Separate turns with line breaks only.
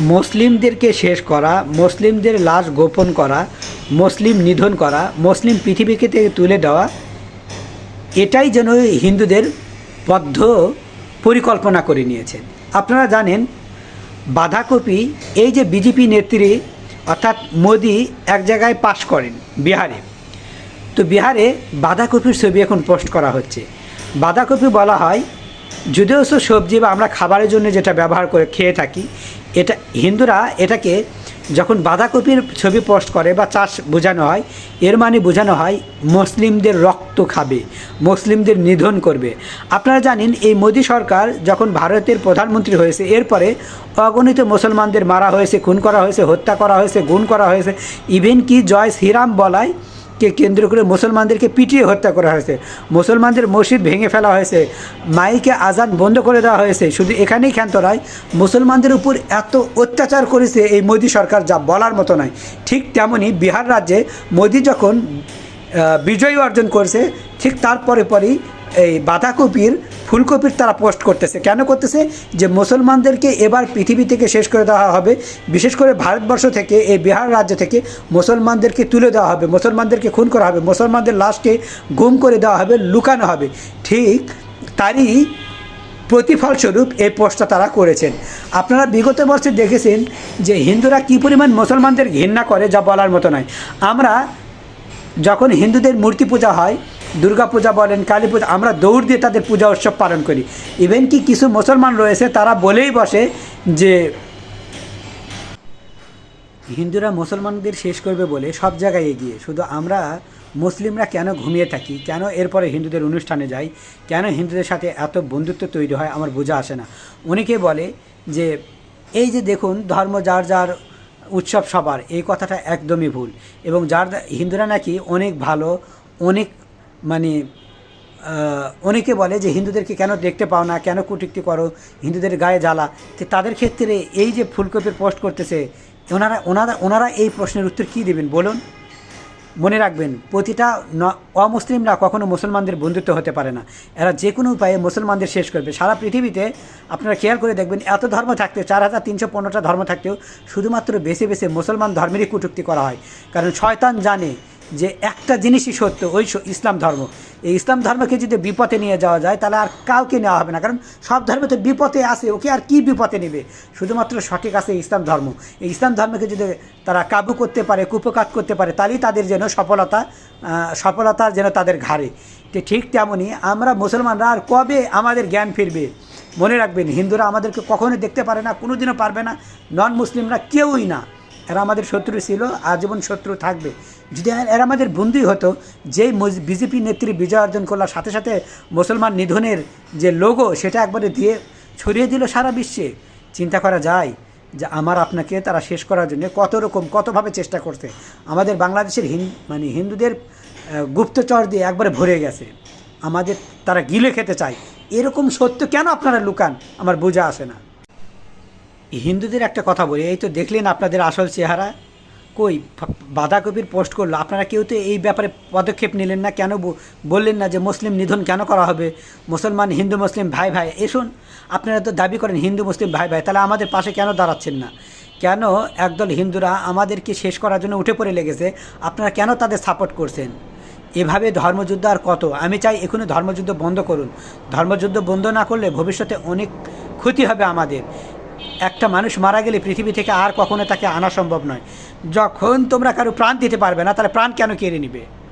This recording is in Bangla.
মুসলিমদেরকে শেষ করা, মুসলিমদের লাশ গোপন করা, মুসলিম নিধন করা, মুসলিম পৃথিবীকে থেকে তুলে দেওয়া, এটাই যেন হিন্দুদের বদ্ধ পরিকল্পনা করে নিয়েছেন আপনারা জানেন, বাঁধাকপি, এই যে বিজেপি নেত্রী, অর্থাৎ মোদি এক জায়গায় পাশ করেন বিহারে। তো বিহারে বাঁধাকপির ছবি এখন পোস্ট করা হচ্ছে। বাঁধাকপি বলা হয় যদিও সব সবজি বা আমরা খাবারের জন্য যেটা ব্যবহার করে খেয়ে থাকি, এটা হিন্দুরা এটাকে যখন বাঁধাকপির ছবি পোস্ট করে বা চাষ বোঝানো হয়, এর মানে বোঝানো হয় মুসলিমদের রক্ত খাবে, মুসলিমদের নিধন করবে। আপনারা জানেন এই মোদী সরকার যখন ভারতের প্রধানমন্ত্রী হয়েছে, এরপরে অগণিত মুসলমানদের মারা হয়েছে, খুন করা হয়েছে, হত্যা করা হয়েছে গুণ করা হয়েছে। ইভেন কি জয় শ্রীরাম বলায় কে কেন্দ্র করে মুসলমানদেরকে পিটিয়ে হত্যা করা হয়েছে। মুসলমানদের মসজিদ ভেঙে ফেলা হয়েছে। মাইকে আজান বন্ধ করে দেওয়া হয়েছে। শুধু এখানেই ক্ষান্ত নয়, মুসলমানদের উপর এত অত্যাচার করেছে এই মোদী সরকার যা বলার মতো নয়। ঠিক তেমনই বিহার রাজ্যে মোদী যখন বিজয় অর্জন করছে, ঠিক তারপরে পরেই এই বাঁধাকপির ফুলকপির তারা পোস্ট করতেছে। কেন করতেছে? যে মুসলমানদেরকে এবার পৃথিবী থেকে শেষ করে দেওয়া হবে। বিশেষ করে ভারতবর্ষ থেকে, এই বিহার রাজ্য থেকে মুসলমানদেরকে তুলে দেওয়া হবে। মুসলমানদেরকে খুন করা হবে। মুসলমানদের লাশকে গুম করে দেওয়া হবে, লুকানো হবে। ঠিক তারই প্রতিফলস্বরূপ এই পোস্টটা তারা করেছেন। আপনারা বিগত বছর দেখেছেন যে হিন্দুরা কী পরিমাণ মুসলমানদের ঘৃণা করে, যা বলার মতো নয়। আমরা যখন হিন্দুদের মূর্তি পূজা হয় দুর্গা পূজা বলেন কালী পূজা আমরা দৌড় দিয়ে তাদের পূজা উৎসব পালন করি। ইভেন কি কিছু মুসলমান রয়েছে, তারা বলেই বসে যে হিন্দুরা মুসলমানদের শেষ করবে বলে সব জায়গায় এগিয়ে। শুধু আমরা মুসলিমরা কেন ঘুমিয়ে থাকি? কেন এরপরে হিন্দুদের অনুষ্ঠানে যাই? কেন হিন্দুদের সাথে এত বন্ধুত্ব তৈরি হয়? আমার বোঝা আসে না। অনেকে বলে যে, এই যে দেখুন, ধর্ম যার যার উৎসব সবার, এই কথাটা একদমই ভুল। এবং যার হিন্দুরা নাকি অনেক ভালো, অনেক মানে অনেকে বলে যে হিন্দুদেরকে কেন দেখতে পাও না, কেন কুটিক্তি করো, হিন্দুদের গায়ে জ্বালা। তো তাদের ক্ষেত্রে এই যে ফুলকপির পোস্ট করতেছে, ওনারা ওনারা ওনারা এই প্রশ্নের উত্তর কী দেবেন বলুন? মনে রাখবেন, প্রতিটা অমুসলিমরা কখনো মুসলমানদের বন্ধুত্ব হতে পারে না। এরা যে কোনো উপায়ে মুসলমানদের শেষ করবে। সারা পৃথিবীতে আপনারা খেয়াল করে দেখবেন, এত ধর্ম থাকতেও, চার হাজার তিনশো পনেরোটা ধর্ম থাকতেও শুধুমাত্র বেছে বেছে মুসলমান ধর্মেরই কটূক্তি করা হয়। কারণ শয়তান জানে যে একটা জিনিসই সত্য, ওই ইসলাম ধর্ম। এই ইসলাম ধর্মকে যদি বিপথে নিয়ে যাওয়া যায়, তাহলে আর কাউকে নেওয়া হবে না। কারণ সব ধর্মে তো বিপথে আসে ওকে আর কি বিপথে নেবে? শুধুমাত্র সঠিক আছে ইসলাম ধর্ম। এই ইসলাম ধর্মকে যদি তারা কাবু করতে পারে, কুপকাত করতে পারে, তাহলেই তাদের যেন সফলতা সফলতা যেন তাদের ঘাড়ে। তো ঠিক তেমনই আমরা মুসলমানরা আর কবে আমাদের জ্ঞান ফিরবে? মনে রাখবেন, হিন্দুরা আমাদেরকে কখনোই দেখতে পারে না, কোনোদিনও পারবে না নন মুসলিমরা কেউই না। এরা আমাদের শত্রু ছিল, আজীবন শত্রু থাকবে। যদি এরা আমাদের বন্ধুই হতো, যেই বিজেপি নেত্রী বিজয় অর্জন করলার সাথে সাথে মুসলমান নিধনের যে লোগো সেটা একবারে দিয়ে ছড়িয়ে দিল সারা বিশ্বে। চিন্তা করা যায় যে আমার আপনাকে তারা শেষ করার জন্য কত রকম, কতভাবে চেষ্টা করছে। আমাদের বাংলাদেশের হিন মানে হিন্দুদের গুপ্তচর দিয়ে একবারে ভরে গেছে। আমাদের তারা গিলে খেতে চায়। এরকম সত্য কেন আপনারা লুকান? আমার বোঝা আসে না। হিন্দুদের একটা কথা বলি, এই তো দেখলেন আপনাদের আসল চেহারা। কই বাঁধাকপির পোস্ট করল, আপনারা কেউ তো এই ব্যাপারে পদক্ষেপ নিলেন না, কেন বললেন না যে মুসলিম নিধন কেন করা হবে? মুসলমান, হিন্দু, মুসলিম, ভাই ভাই এসুন আপনারা তো দাবি করেন হিন্দু, মুসলিম, ভাই ভাই, তাহলে আমাদের পাশে কেন দাঁড়াচ্ছেন না? কেন একদল হিন্দুরা আমাদেরকে শেষ করার জন্য উঠে পড়ে লেগেছে? আপনারা কেন তাদের সাপোর্ট করছেন? এভাবে ধর্মযুদ্ধ আর কত? আমি চাই এখনই ধর্মযুদ্ধ বন্ধ করুন। ধর্মযুদ্ধ বন্ধ না করলে ভবিষ্যতে অনেক ক্ষতি হবে আমাদের। একটা মানুষ মারা গেলে পৃথিবী থেকে আর কখনো তাকে আনা সম্ভব নয়। যখন তোমরা কারও প্রাণ দিতে পারবে না, তাহলে প্রাণ কেন কেড়ে নিবে?